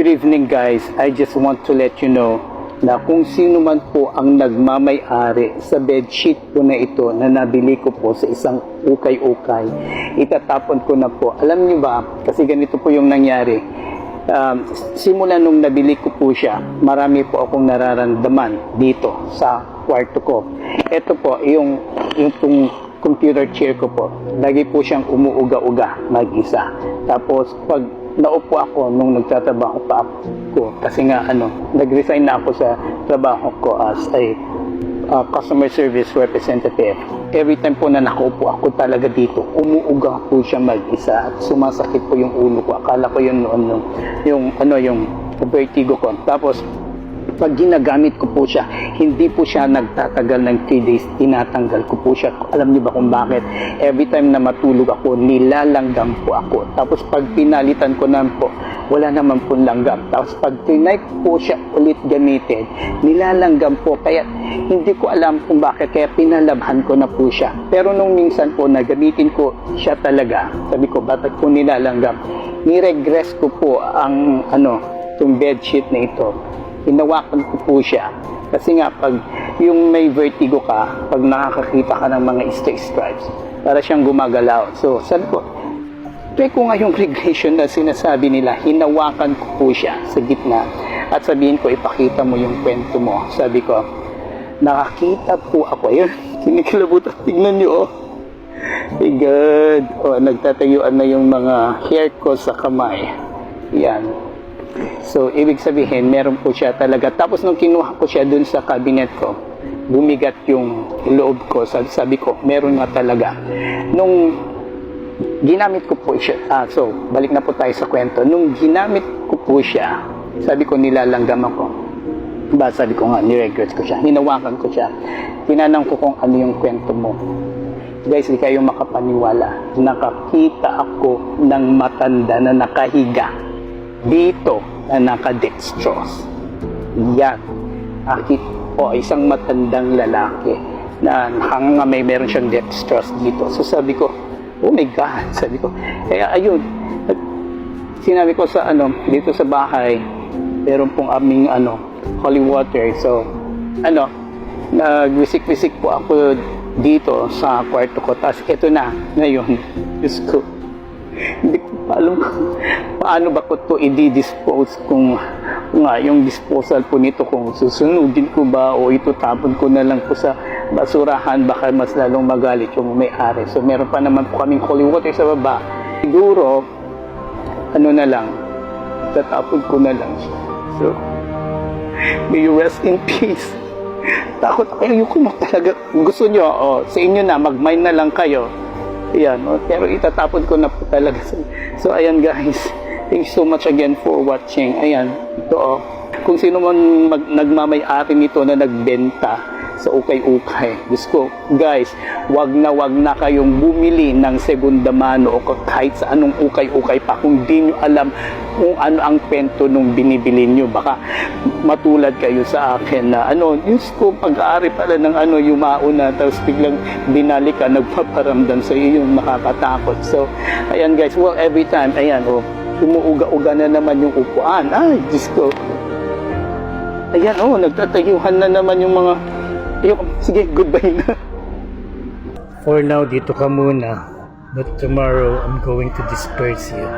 Good evening guys. I just want to let you know na kung sino man po ang nagmamay-ari sa bedsheet po na ito na nabili ko po sa isang ukay-ukay, itatapon ko na po. Alam niyo ba, kasi ganito po yung nangyari. Um, simula nung nabili ko po siya, marami po akong nararamdaman dito sa kwarto ko. Ito po, yung, yung tong computer chair ko po, lagi po siyang umuuga-uga mag-isa. Tapos pag naupo ako nung nagtatrabaho pa ako kasi nga ano, nag-resign na ako sa trabaho ko as a uh, customer service representative. Every time po na nakaupo ako talaga dito, umuuga po siya mag-isa at sumasakit po yung ulo ko. Akala ko yun noon yung, yung ano yung vertigo ko. Tapos pag ginagamit ko po siya, hindi po siya nagtatagal ng 3 days, tinatanggal ko po siya. Alam niyo ba kung bakit? Every time na matulog ako, nilalanggam po ako. Tapos pag pinalitan ko naman po, wala naman po langgam. Tapos pag tinay po siya ulit gamitin, nilalanggam po. Kaya hindi ko alam kung bakit, kaya pinalabhan ko na po siya. Pero nung minsan po, nagamitin ko siya talaga. Sabi ko, bakit ko nilalanggam? Ni-regress ko po ang ano, itong bedsheet na ito hinawakan ko po siya. Kasi nga, pag yung may vertigo ka, pag nakakakita ka ng mga stick stripes, para siyang gumagalaw. So, sabi ko, try ko nga yung regression na sinasabi nila, hinawakan ko po siya sa gitna. At sabihin ko, ipakita mo yung kwento mo. Sabi ko, nakakita po ako. Ayun, kinikilabutan. Tignan niyo, oh. My God. Oh, nagtatayuan na yung mga hair ko sa kamay. Yan. So, ibig sabihin, meron po siya talaga. Tapos, nung kinuha ko siya dun sa cabinet ko, bumigat yung loob ko. Sabi, sabi ko, meron nga talaga. Nung ginamit ko po siya, ah, so, balik na po tayo sa kwento. Nung ginamit ko po siya, sabi ko, nilalanggam ako. Ba, sabi ko nga, niregrets ko siya. Hinawakan ko siya. Tinanong ko kung ano yung kwento mo. Guys, hindi kayo makapaniwala. Nakakita ako ng matanda na nakahiga dito na nakadextrose. Yan. Akit po, isang matandang lalaki na hanga may meron siyang dextrose dito. So sabi ko, oh my God, sabi ko. Kaya ayun, at sinabi ko sa ano, dito sa bahay, meron pong aming ano, holy water. So, ano, nagwisik-wisik po ako dito sa kwarto ko. Tapos ito na, ngayon, Diyos ko, hindi ko alam kung paano ba ko to i-dispose kung nga yung disposal po nito kung susunugin ko ba o ito tapon ko na lang po sa basurahan baka mas lalong magalit yung may-ari. So meron pa naman po kaming holy water sa baba. Siguro ano na lang tatapon ko na lang siya. So may you rest in peace. Takot ako. Ayoko na talaga. Gusto nyo, oh, sa inyo na, mag-mine na lang kayo. Ayan, oh, pero itatapon ko na po talaga. So, ayan guys, thank you so much again for watching. Ayan, ito oh. Kung sino man mag, nagmamay-ari nito na nagbenta sa ukay-ukay. Diyos guys, wag na wag na kayong bumili ng segunda mano o kahit sa anong ukay-ukay pa kung di nyo alam kung ano ang kwento nung binibili nyo. Baka matulad kayo sa akin na ano, Diyos ko, pag-aari pala ng ano yung mauna tapos biglang binalik ka, nagpaparamdam sa iyo yung makakatakot. So, ayan guys, well, every time, ayan, oh, umuuga-uga na naman yung upuan. Ay, Diyos ko. Ayan oh, nagtatayuhan na naman yung mga... Ayok, sige, goodbye na. For now, dito ka muna. But tomorrow, I'm going to disperse you.